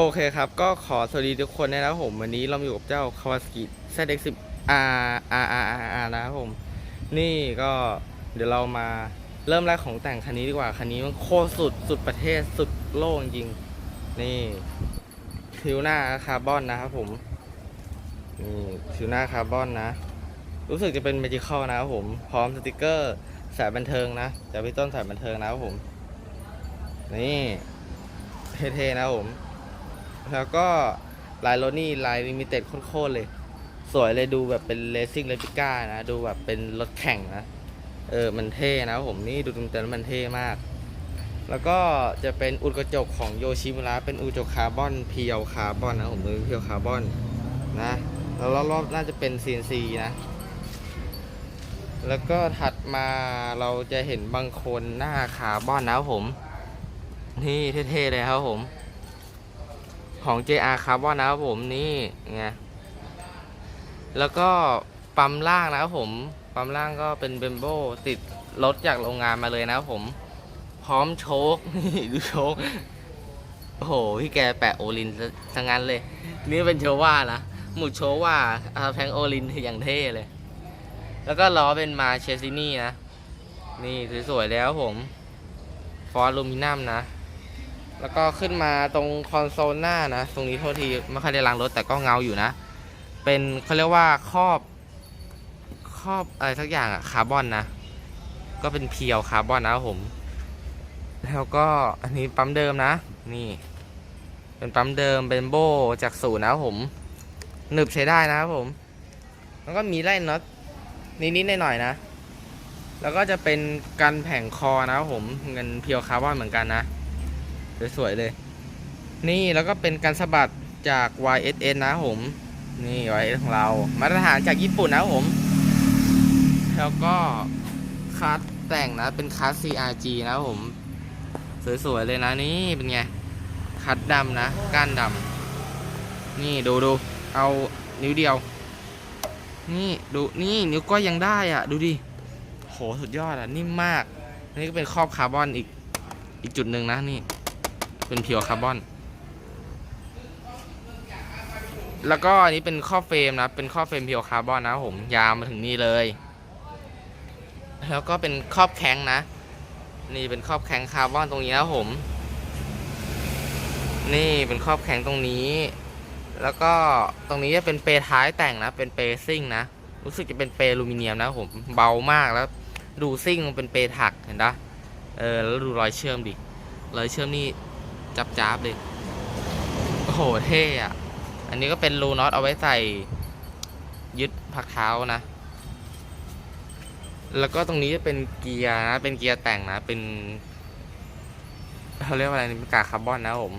โอเคครับ ก็ขอสวัสดีทุกคนนะครับผม วันนี้เราอยู่กับเจ้า Kawasaki ZX10 R R R R R นะครับผม นี่ก็เดี๋ยวเรามาเริ่มแรกของแต่งคันนี้ดีกว่า คันนี้มันโคตรสุดสุดประเทศสุดโลกจริง นี่ผิวหน้าคาร์บอนนะครับผม นี่ผิวหน้าคาร์บอนนะ รู้สึกจะเป็นเมจิคอลนะครับผม พร้อมสติกเกอร์สายบันเทิงนะจากพี่ต้นสายบันเทิงนะครับผม นี่เท่ๆนะครับผม แล้วก็ลายรถนี่ลายลิมิเต็ดโคตรๆเลย สวยเลยดูแบบเป็นเลสซิ่งเลปิก้านะ ดูแบบเป็นรถแข่งนะ เออ มันเท่นะผมนี่ดูตรงแล้วมันเท่มาก แล้วก็จะเป็นอุดกระจกของโยชิมุระเป็นอุดกระจกคาร์บอนเพียวคาร์บอนนะผมดูเพียวคาร์บอนนะแล้วรอบๆน่าจะเป็น CNC นะ แล้วก็ถัดมาเราจะเห็นบางคนหน้าคาร์บอนนะผม นี่เท่ๆเลยครับผม ของ JR Carbon นะครับผมนี่ไงแล้วก็ปั๊มล่างนะครับผมปั๊มล่างก็เป็นเบมโบติดรถจากโรงงานมาเลยนะครับผม พร้อมโชคนี่ดูโชคโอ้โหพี่แกแปะโอลินทั้งนั้นเลย นี่เป็นโชว่านะหมุดโชว่าอาแพงโอลินอย่างเท่เลย แล้วก็ล้อเป็นมาเชซินี่นะ นี่สวยๆแล้วผม ฟอร์ลูมินัมนะ แล้วก็ขึ้นมาตรงคอนโซลหน้านะ ตรงนี้โทษทีไม่ค่อยได้ล้างรถแต่ก็เงาอยู่นะ เป็นเขาเรียกว่าครอบครอบอะไรสักอย่างอะคาร์บอนนะ ก็เป็นเพียวคาร์บอนนะครับผม แล้วก็อันนี้ปั๊มเดิมนะ นี่ เป็นปั๊มเดิมเป็นโบจากศูนย์นะครับผมหนึบใช้ได้นะครับผม แล้วก็มีไล่น็อตนิดๆหน่อยๆนะ แล้วก็จะเป็นกันแผงคอนะครับผมเงินเพียวคาร์บอนเหมือนกันนะ สวยๆเลย นี่แล้วก็เป็นการสะบัดจาก YSN นะผม นี่ YSN ของเรา มาตรฐานจากญี่ปุ่นนะผม แล้วก็คัสแต่งนะเป็นคัส CRG นะผม สวยๆเลยนะนี่เป็นไง คัดดำนะ ก้านดำนี่ดูดูเอานิ้วเดียว นี่ดูนี่นิ้วก้อยยังได้อะ ดูดิโหสุดยอดอะ นิ่มมาก นี่ก็เป็นครอบคาร์บอนอีกอีกจุดหนึ่งนะนี่ เป็นเพียวคาร์บอน แล้วก็อันนี้เป็นข้อเฟรมนะ เป็นข้อเฟรมเพียวคาร์บอนนะผม ยาวมาถึงนี่เลย แล้วก็เป็นครอบแข้งนะ นี่เป็นครอบแข้งคาร์บอนตรงนี้นะผม นี่เป็นครอบแข้งตรงนี้ แล้วก็ตรงนี้จะเป็นเปรท้ายแต่งนะ เป็นเปรซิ่งนะ รู้สึกจะเป็นเปรอลูมิเนียมนะผม เบามากแล้ว ดูซิ่งมันเป็นเปรถักเห็นปะเออแล้วดูรอยเชื่อมดิรอยเชื่อมนี่ จับจ้าบเลย โอ้โห เท่อะอันนี้ก็เป็นรูน็อตเอาไว้ใส่ยึดพักเท้านะ แล้วก็ตรงนี้จะเป็นเกียร์นะ เป็นเกียร์แต่งนะ เป็นเขาเรียกว่าอะไรเป็นกากคาร์บอนนะผม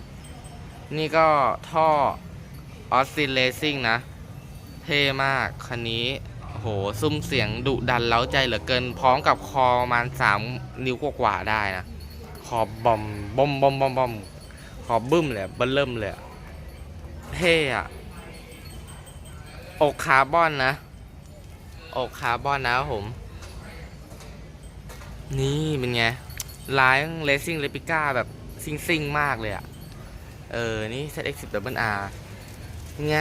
นี่ก็ท่อออสซิลเลซิ่งนะ เท่มาก คันนี้โอ้โหซุ้มเสียงดุดันเล้าใจเหลือเกิน พร้อมกับคอประมาณสามนิ้วกว่าๆได้นะขอบบอมบอมบอมบอมบอม อบึ้มเลยเบิ้ลเริ่มเลยเท่อะอกคาร์บอนนะอกคาร์บอนนะผม นี่เป็นไงลายเลสซิ่งเลปิก้าแบบซิงซิงมากเลยอะเออ นี่ ZX10 Double R เป็นไง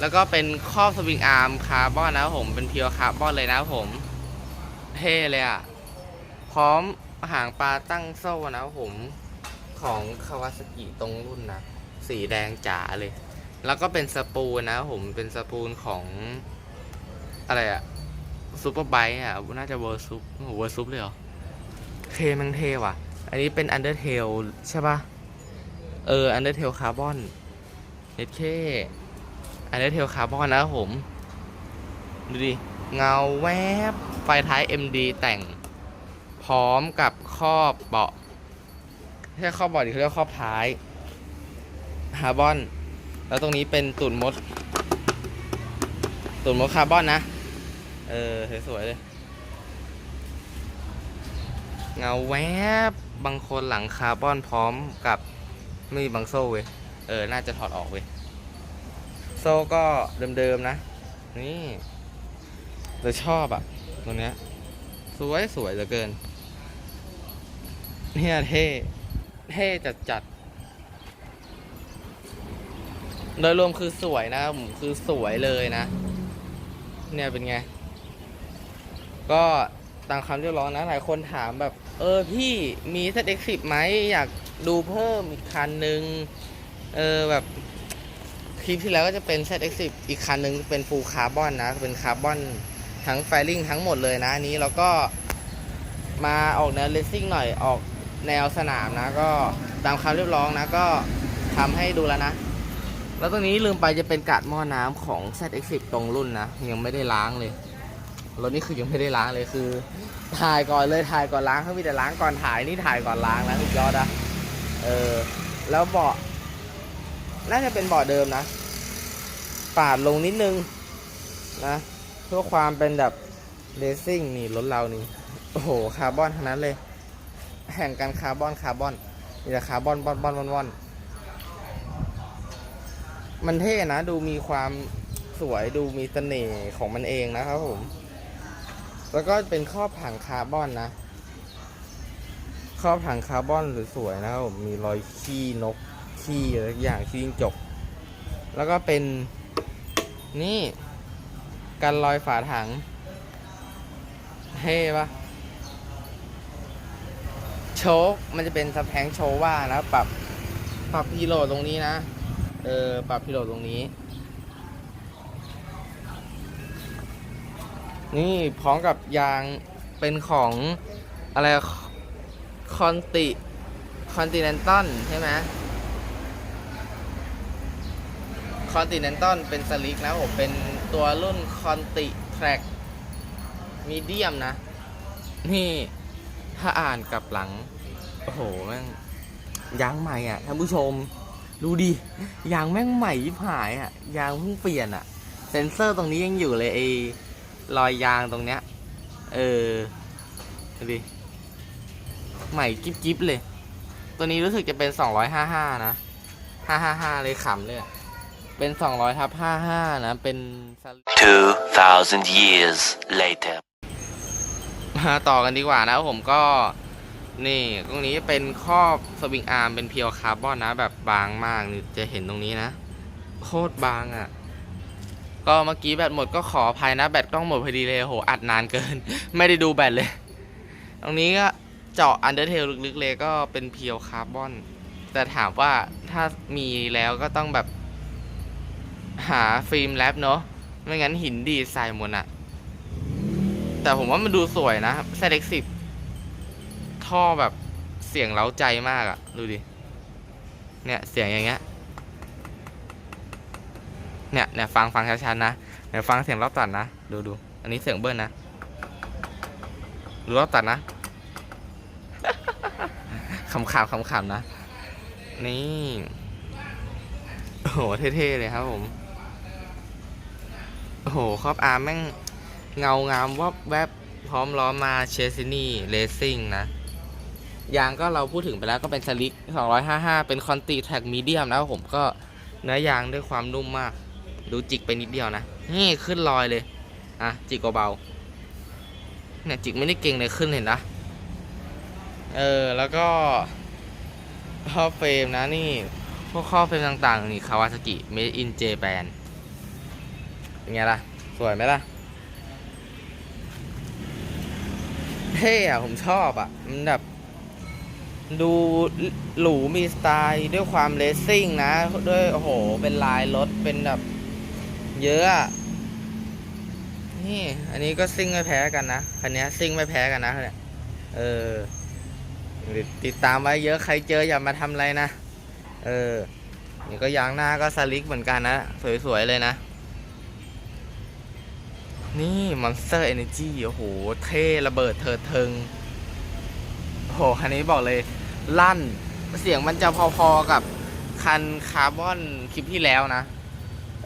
แล้วก็เป็นครอบสวิงอาร์มคาร์บอนนะผม เป็นเพียวคาร์บอนเลยนะผม เท่เลยอะพร้อมหางปลาตั้งโซ่นะผม ของคาวาสกิตรงรุ่นนะ สีแดงจ๋าเลย แล้วก็เป็นสปูนนะผมเป็นสปูนของอะไรอะซูเปอร์ไบค์อะน่าจะเวอร์ซุปเวอร์ซุปเลยเหรอเทมังเทว่ะ อันนี้เป็นอันเดอร์เทลใช่ปะเอออันเดอร์เทลคาร์บอนเอเคอันเดอร์เทลคาร์บอนนะผม ดูดิ เงาแวบ ไฟท้าย MD แต่ง พร้อมกับครอบเบาะ แค่ครอบบาะดิเขาเรียกว่าครอบท้ายคาร์บอน แล้วตรงนี้เป็นตุ่นมด ตุ่นมดคาร์บอนนะ เออสวยๆเลย เงาแวบบางคนหลังคาร์บอนพร้อมกับไม่มีบางโซ่เว้ย เออ น่าจะถอดออกเว้ย โซ่ก็เดิมๆนะ นี่เราชอบอะตัวเนี้ย สวยสวยเหลือเกิน เนี่ยเท่ เท่จัดจัดโดยรวมคือสวยนะผมคือสวยเลยนะ เนี่ยเป็นไง ก็ตามคำเรียกร้องนะหลายคนถามแบบ เออพี่มี ZX10 ไหมอยากดูเพิ่มอีกคันนึงเออแบบคลิปที่แล้วก็จะเป็น ZX10 อีกคันนึงเป็นฟูลคาร์บอนนะ เป็นคาร์บอนทั้งไฟลิ่งทั้งหมดเลยนะอันนี้แล้วก็มาออกแนวเลสซิ่งหน่อยออก แนวสนามนะ ก็ตามคำเรียกร้องนะ ก็ทำให้ดูแล้วนะ แล้วตรงนี้ลืมไปจะเป็นกาดหม้อน้ำของ ZX10 ตรงรุ่นนะ ยังไม่ได้ล้างเลยรถนี่คือยังไม่ได้ล้างเลยคือ ถ่ายก่อนเลยถ่ายก่อนล้างเขามีแต่ล้างก่อนถ่ายนี่ถ่ายก่อนล้างนะสุดยอดอะเออ แล้วเบาะน่าจะเป็นเบาะเดิมนะ ปาดลงนิดนึงนะเพื่อความเป็นแบบเรซิ่งนี่รถเรานี่ โอ้โห คาร์บอนทั้งนั้นเลย แข่งกันคาร์บอนคาร์บอนมีแต่คาร์บอนบอนบอนบอนบอนมันเท่นะดูมีความสวยดูมีเสน่ห์ของมันเองนะครับผม แล้วก็เป็นครอบถังคาร์บอนนะครอบถังคาร์บอนสวยๆนะครับผมมีรอยขี้นกขี้อะไรอย่างขี้จิ้งจกแล้วก็เป็นนี่กันรอยฝาถังเท่ปะ โชคมันจะเป็นสแพงโชว่านะปรับปรับพีโหลดตรงนี้นะ เออปรับพีโหลดตรงนี้ นี่พร้อมกับยางเป็นของอะไรคอนติคอนติเนนตัลใช่ไหมคอนติเนนตัลเป็นสลิกนะผมเป็นตัวรุ่นคอนติแทร็กมีเดียมนะ นี่ ถ้าอ่านกลับหลัง โอ้โหแม่งยางใหม่อะท่านผู้ชม ดูดิยางแม่งใหม่ยิบหายอะยางเพิ่งเปลี่ยนอะ เซนเซอร์ตรงนี้ยังอยู่เลยไอ้รอยยางตรงเนี้ย เออดูดิใหม่กิ๊บกิ๊บเลย ตัวนี้รู้สึกจะเป็นสองร้อยห้าห้านะห้าห้าห้าเลยขำเลยอะเป็นสองร้อยทับห้าห้านะ เป็นสลิ2,000 years later. มาต่อกันดีกว่านะผมก็นี่ตรงนี้เป็นครอบสวิงอาร์มเป็นเพียวคาร์บอนนะ แบบบางมากนี่จะเห็นตรงนี้นะ โคตรบางอะ่ะ ก็เมื่อกี้แบตหมดก็ขออภัยนะ แบตกล้องหมดพอดีเลยโหอัดนานเกิน ไม่ได้ดูแบตเลย ตรงนี้ก็เจาะอันเดอร์เทลลึกๆเลยก็เป็นเพียวคาร์บอนแต่ถามว่าถ้ามีแล้วก็ต้องแบบ หาฟิล์มแรปเนาะไม่งั้นหินดีดใส่หมดอะ แต่ผมว่ามันดูสวยนะแซเล็กสิบท่อแบบเสียงเล้าใจมากอะดูดิ เนี่ยเสียงอย่างเงี้ย เนี่ยเนี่ยฟังฟังชัดๆนะเดี๋ยวฟังเสียงรอบตัดนะ ดูดู อันนี้เสียงเบิ้ลนะดูรอบตัดนะขำๆขำๆนะ นี่ โอ้โห เท่ๆเลยครับผม โอ้โห ครอบอาร์แม่ง เงางามวับแวบพร้อมล้อมาเชซินี่เลสซิ่งนะ ยางก็เราพูดถึงไปแล้วก็เป็นสลิก 255 เป็นคอนติแท็กมีเดียมนะผมก็เนื้อยางด้วยความนุ่มมาก ดูจิกไปนิดเดียวนะ นี่ขึ้นรอยเลย อะ จิกเบาๆเนี่ยจิกไม่ได้เก่งเลยขึ้นเห็นนะ เออ แล้วก็ข้อเฟรมนะนี่ พวกข้อเฟรมต่างๆ นี่คาวาซากิ made in Japan เป็นไงล่ะ สวยไหมล่ะ เท่อะผมชอบอะมันแบบ ดูหรูมีสไตล์ด้วยความเลสซิ่งนะ ด้วยโอ้โห เป็นลายรถเป็นแบบ เยอะอะนี่ อันนี้ก็ซิ่งไม่แพ้กันนะคันนี้ซิ่งไม่แพ้กันนะเนี่ยเออติดตามไว้เยอะใครเจออย่ามาทำอะไรนะ เออ นี่ก็ยางหน้าก็สลิกเหมือนกันนะ สวยๆเลยนะ นี่ Monster Energy โอ้โห เท่ระเบิดเถิดเทิงโอ้โห คันนี้บอกเลย ลั่น เสียงมันจะพอๆกับคันคาร์บอนคลิปที่แล้วนะ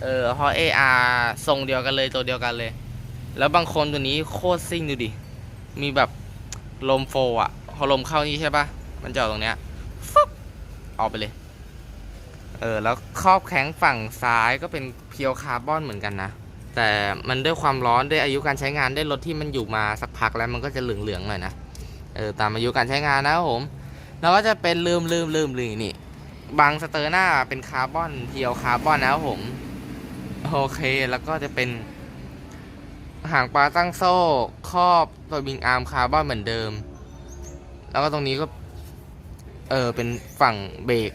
เออเพราะ AR ทรงเดียวกันเลยตัวเดียวกันเลย แล้วบางคนตัวนี้โคตรซิ่งดูดิ มีแบบลมโฟอะ พอลมเข้านี่ใช่ปะมันจะออกตรงเนี้ยฟึบออกไปเลย เออ แล้วครอบแข้งฝั่งซ้ายก็เป็นเพียวคาร์บอนเหมือนกันนะ แต่มันด้วยความร้อนด้วยอายุการใช้งานด้วยรถที่มันอยู่มาสักพักแล้วมันก็จะเหลืองๆหน่อยนะเออตามอายุการใช้งานนะครับผมแล้วก็จะเป็นลืมลืมลืมลืมนี่บางสเตอร์หน้าเป็นคาร์บอนเพียวคาร์บอนนะครับผมโอเคแล้วก็จะเป็นหางปลาตั้งโซ่ครอบตัวบิงอาร์มคาร์บอนเหมือนเดิม แล้วก็ตรงนี้ก็ เออเป็นฝั่งเบรก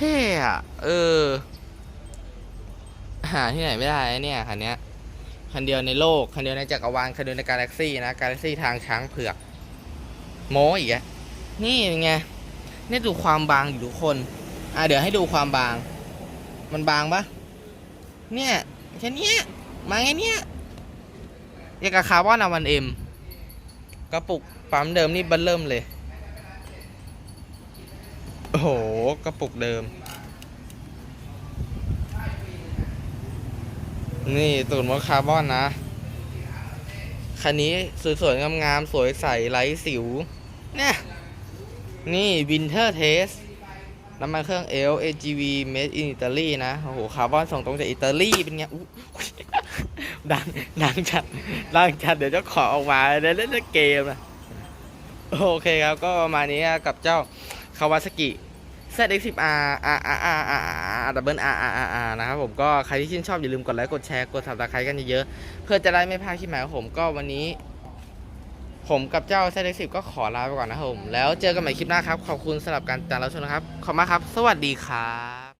เท่อะเออ หาที่ไหนไม่ได้เนี่ยคันเนี้ยคันเดียวในโลก คันเดียวในจักรวาล คันเดียวในกาแล็กซี่นะ กาแล็กซี่ทางช้างเผือก โม้อีกอะนี่ไง นี่ดูความบางอยู่ทุกคน อะเดี๋ยวให้ดูความบาง มันบางปะเนี่ยแค่นี้มาไงเนี้ยยังกับคาร์บอนอาวันเอ็มกระปุกปั๊มเดิมนี่เบันเริ่มเลย โอ้โห กระปุกเดิม นี่ตูดมดคาร์บอนนะคันนี้สวยๆงามๆสวยใสไร้สิว เนี่ย นี่วินเทอร์เทสน้ำมันเครื่อง L AGV made in Italy นะ โอ้โห คาร์บอนส่งตรงจากอิตาลีเป็นไงดัง ดังจัด ดังจัด เดี๋ยวเจะขอออกมาเดี๋ยวเล่นเกมนะ โอเคครับ ก็ประมาณนี้กับเจ้าคาวาซากิ ZX10R R R R R R double R R R R นะครับผมก็ใครที่ชื่นชอบอย่าลืมกดไลค์กดแชร์กด subscribe กันเยอะๆเพื่อจะได้ไม่พลาดคลิปใหม่ของผมก็วันนี้ ผมกับเจ้า ZX10 ก็ขอลาไปก่อนนะครับผม แล้วเจอกันใหม่คลิปหน้าครับ ขอบคุณสำหรับการติดตามรับชมนะครับ ขอบคุณมากครับ สวัสดีครับ